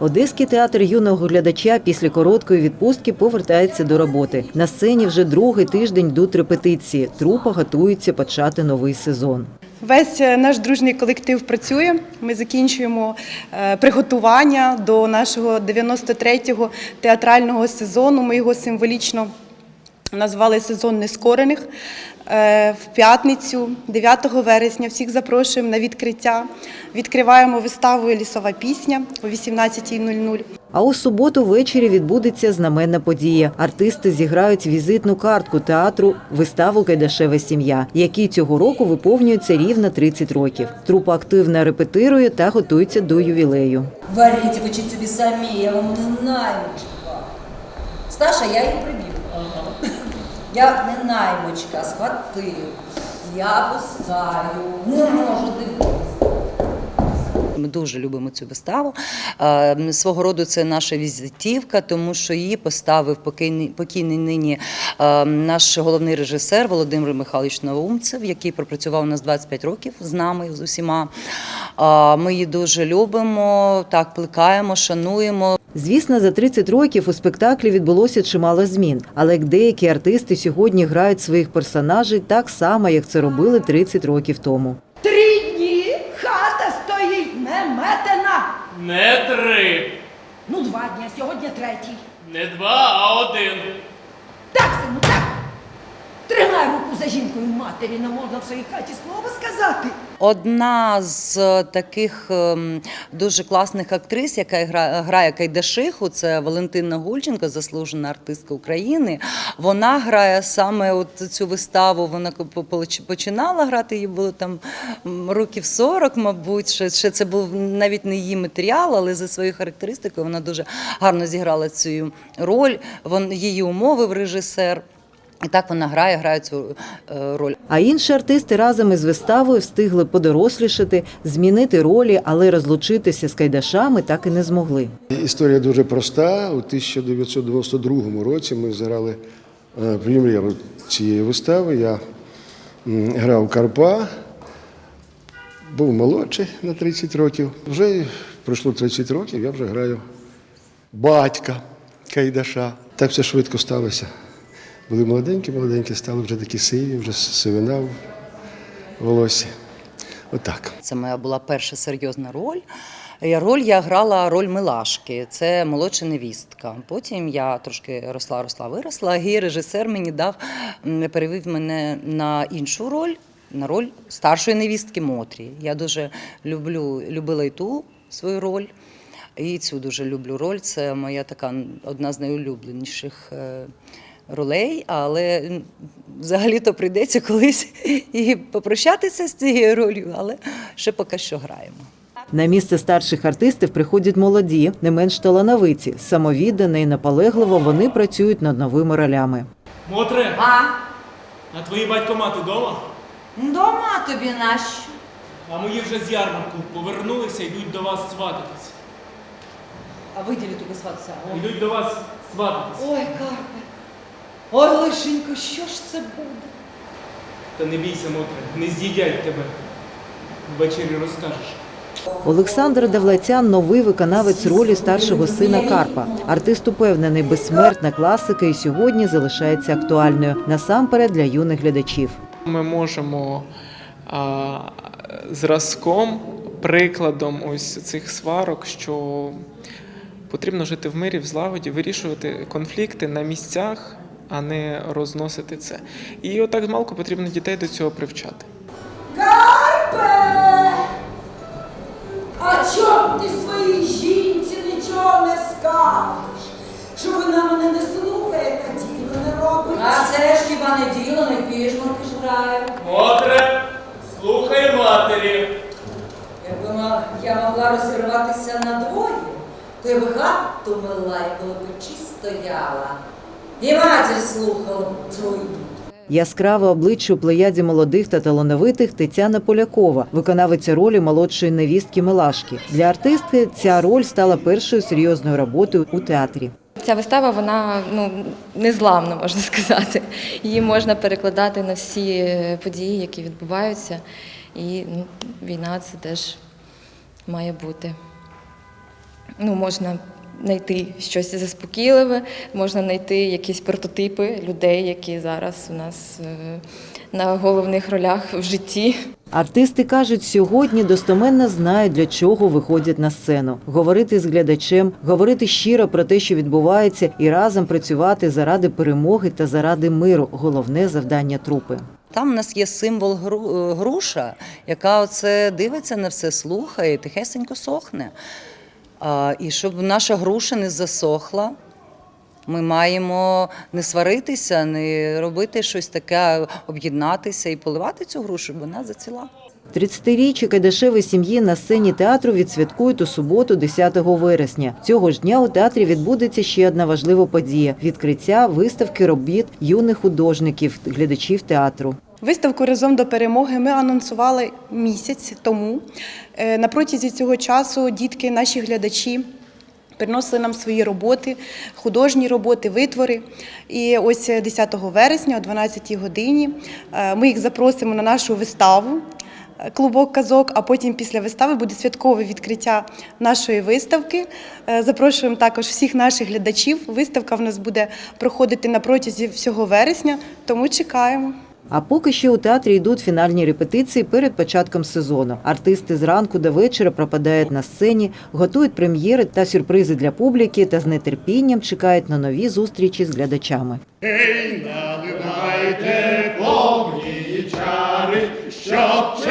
Одеський театр юного глядача після короткої відпустки повертається до роботи. На сцені вже другий тиждень йдуть репетиції. Трупа готується почати новий сезон. Весь е, наш дружній колектив працює. Ми закінчуємо е, приготування до нашого 93-го театрального сезону. Ми його символічно назвали сезон нескорених. Е, В п'ятницю, 9 вересня, всіх запрошуємо на відкриття. Відкриваємо виставу Лісова пісня о 18.00. А у суботу ввечері відбудеться знаменна подія. Артисти зіграють візитну картку театру виставу Кайдашева сім'я, якій цього року виповнюється рівно 30 років. Трупа активно репетирує та готується до ювілею. Варіть, вичіть собі самі, я вам не наймичка. Сташа, я її приб'ю. Я не наймичка, схватив. Я пускаю, не можу дивитися. Ми дуже любимо цю виставу. Е, Свого роду це наша візитівка, тому що її поставив покійний, покійний нині е, наш головний режисер Володимир Михайлович Наумцев, який пропрацював у нас 25 років з нами з усіма. Е, Ми її дуже любимо, так плекаємо, шануємо. Звісно, за 30 років у спектаклі відбулося чимало змін, але як деякі артисти сьогодні грають своїх персонажей так само, як це робили 30 років тому. Не три, Ну, два дні, сьогодні третій. не два, а один. Так, сину, так. Тримай руку за жінкою матері, не можна в своїй хаті слова сказати. Одна з е, таких ем, дуже класних актрис, яка грає Кайдашиху, це Валентина Гульченко, заслужена артистка України. Вона грає саме от цю виставу. Вона починала грати, їй було там років 40, мабуть. Ще, ще це був навіть не її матеріал, але за своєю характеристикою вона дуже гарно зіграла цю роль. Вон її умовив режисер. І так вона грає, грає цю е, роль. А інші артисти разом із виставою встигли подорослішати, змінити ролі, але розлучитися з кайдашами так і не змогли. Історія дуже проста. У 1992 році ми зіграли е, прем'єру цієї вистави. Я грав Карпа, був молодший на 30 років. Вже пройшло 30 років, я вже граю батька Кайдаша. Так все швидко сталося. Були молоденькі, молоденькі, стали вже такі сиві, вже сивина в волосі. Отак. Це моя була перша серйозна роль. Я Роль я грала роль Милашки, це молодша невістка. Потім я трошки росла, росла, виросла, і режисер мені дав, перевів мене на іншу роль, на роль старшої невістки Мотрі. Я дуже люблю, любила і ту свою роль, і цю дуже люблю роль. Це моя така одна з найулюбленіших. Ролей, але взагалі-то прийдеться колись і попрощатися з цією ролью, але ще поки що граємо. На місце старших артистів приходять молоді, не менш талановиті. Самовіддано і наполегливо вони працюють над новими ролями. Мотре, А? а твої батько мати дома? Дома тобі нащо? А мої вже з ярмарку повернулися, йдуть до вас свататись. А виділі тобі сватися. Йдуть до вас свататись. Ой, Карпе. Ой, лишенько, що ж це буде? Та не бійся, Мотре, не з'їдять тебе. Ввечері розкажеш. Олександр Давлатян новий виконавець ролі старшого сина Карпа. Артист упевнений, безсмертна класика і сьогодні залишається актуальною насамперед для юних глядачів. Ми можемо а, зразком, прикладом ось цих сварок, що потрібно жити в мирі, в злагоді, вирішувати конфлікти на місцях, а не розносити це. І отак змалку потрібно дітей до цього привчати. Карпе! А чом ти своїй жінці нічого не скажеш? Що вона мене не слухає та діло не робить? А це ж хіба не діло, не піжмурки ж граю. Мотре, слухай матері. Якби я могла розірватися на двоє, то я б хату мила, і коли печі стояла. І матір слухала твою. Яскраве обличчя у плеяді молодих та талановитих Тетяна Полякова, виконавиця ролі молодшої невістки Милашки. Для артистки ця роль стала першою серйозною роботою у театрі. Ця вистава вона ну незламна, можна сказати. Її можна перекладати на всі е, події, які відбуваються. І ну, війна це теж має бути. ну, можна знайти щось заспокійливе, можна знайти якісь прототипи людей, які зараз у нас е, на головних ролях в житті. Артисти кажуть, сьогодні достоменно знають, для чого виходять на сцену. Говорити з глядачем, говорити щиро про те, що відбувається, і разом працювати заради перемоги та заради миру головне завдання трупи. Там у нас є символ груша, яка оце дивиться на все, слухає, тихесенько сохне. І щоб наша груша не засохла, ми маємо не сваритися, не робити щось таке, об'єднатися і поливати цю грушу, щоб вона заціла. 30-річчя Кайдашевої сім'ї на сцені театру відсвяткують у суботу, 10 вересня. Цього ж дня у театрі відбудеться ще одна важлива подія – відкриття виставки робіт юних художників, глядачів театру. Виставку разом до перемоги ми анонсували місяць тому. Е, На протязі цього часу дітки, наші глядачі. Приносили нам свої роботи, художні роботи, витвори. І ось 10 вересня о 12 годині е, ми їх запросимо на нашу виставу е, Клубок казок, а потім після вистави буде святкове відкриття нашої виставки. Е, Запрошуємо також всіх наших глядачів. Виставка в нас буде проходити на протязі всього вересня, тому чекаємо. А поки що у театрі йдуть фінальні репетиції перед початком сезону. Артисти зранку до вечора пропадають на сцені, готують прем'єри та сюрпризи для публіки та з нетерпінням чекають на нові зустрічі з глядачами. Наливайте повні чари, щоб